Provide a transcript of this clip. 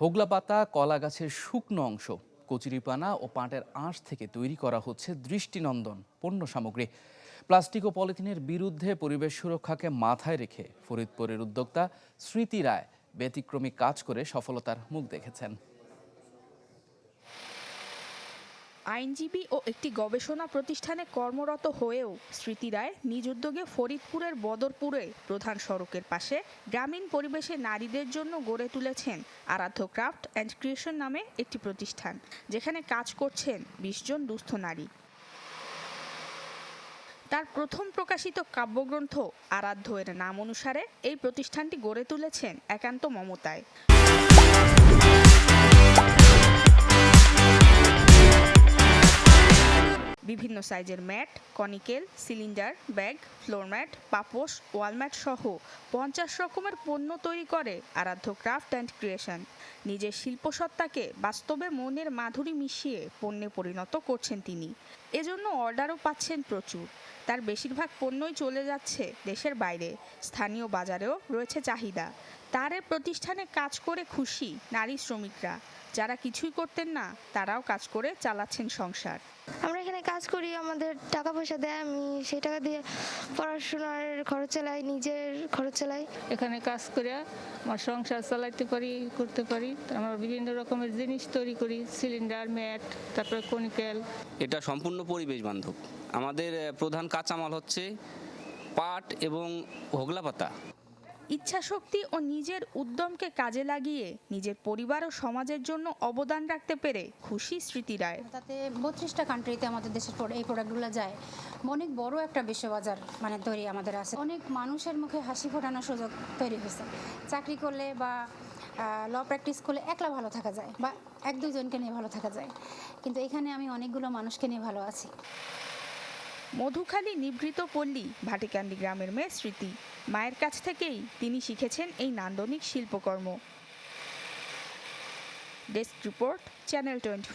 হোগলা পাতা, কলা গাছের শুকনো অংশ, কচুরিপানা ও পাটের আঁশ থেকে তৈরি করা হচ্ছে দৃষ্টিনন্দন পণ্য সামগ্রী। প্লাস্টিক ও পলিথিনের বিরুদ্ধে পরিবেশ সুরক্ষাকে মাথায় রেখে ফরিদপুরের উদ্যোক্তা স্মৃতি রায় ব্যতিক্রমী কাজ করে সফলতার মুখ দেখেছেন। আইনজীবী ও একটি গবেষণা প্রতিষ্ঠানে কর্মরত হয়েও স্মৃতি রায় নিজ উদ্যোগে ফরিদপুরের বদরপুরে প্রধান সড়কের পাশে গ্রামীণ পরিবেশে নারীদের জন্য গড়ে তুলেছেন আরাধ্য ক্রাফট অ্যান্ড ক্রিয়েশন নামে একটি প্রতিষ্ঠান, যেখানে কাজ করছেন বিশ জন দুস্থ নারী। তার প্রথম প্রকাশিত কাব্যগ্রন্থ আরাধ্য এর নাম অনুসারে এই প্রতিষ্ঠানটি গড়ে তুলেছেন একান্ত মমতায়। বিভিন্ন সাইজের mat, conical, cylinder, bag, floor mat, পাপোশ ওয়ালম্যাট সহ পঞ্চাশ রকমের পণ্য তৈরি করে আরাধ্য ক্রাফট অ্যান্ড ক্রিয়েশন। নিজের শিল্পসত্তাকে বাস্তবে মনের মাধুরী মিশিয়ে পণ্যে পরিণত করছেন তিনি। এজন্য অর্ডারও পাচ্ছেন প্রচুর। তার বেশিরভাগ পণ্যই চলে যাচ্ছে দেশের বাইরে। স্থানীয় বাজারেও রয়েছে চাহিদা। তার প্রতিষ্ঠানে কাজ করে খুশি নারী শ্রমিকরা। যারা কিছুই করতেন না, তারাও কাজ করে চালাচ্ছেন সংসার। আমরা কাজ করি আমাদের টাকা পয়সা দেয় আমি সেই টাকা দিয়ে পড়াশোনার খরচ চালাই নিজের খরচ চালাই। এখানে কাজ করে আমার সংসার চালাইতে পারি করতে পারি। আমরা বিভিন্ন রকমের জিনিস তৈরি করি সিলিন্ডার ম্যাট তারপরে কনিক্যাল এটা সম্পূর্ণ পরিবেশ বান্ধব। আমাদের প্রধান কাঁচামাল হচ্ছে পাট এবং হোগলা পাতা ইচ্ছাশক্তি ও নিজের উদ্যমকে কাজে লাগিয়ে নিজের পরিবার ও সমাজের জন্য অবদান রাখতে পেরে খুশি স্মৃতি রায়। তাতে বত্রিশটা কান্ট্রিতে আমাদের দেশের এই প্রোডাক্টগুলো যায়। অনেক বড় একটা বিশ্ববাজার মানে তৈরি আমাদের আছে। অনেক মানুষের মুখে হাসি ফোটানোর সুযোগ তৈরি হয়েছে। চাকরি করলে বা ল প্র্যাকটিস করলে একলা ভালো থাকা যায় বা এক দুজনকে নিয়ে ভালো থাকা যায়। কিন্তু এখানে আমি অনেকগুলো মানুষকে নিয়ে ভালো আছি। মধুখালী নিভৃত পল্লী, ভাটিকান্দি গ্রামের মেয়ে স্মৃতি। মায়ের কাছ থেকেই তিনি শিখেছেন এই নান্দনিক শিল্পকর্ম। Desk report, channel twenty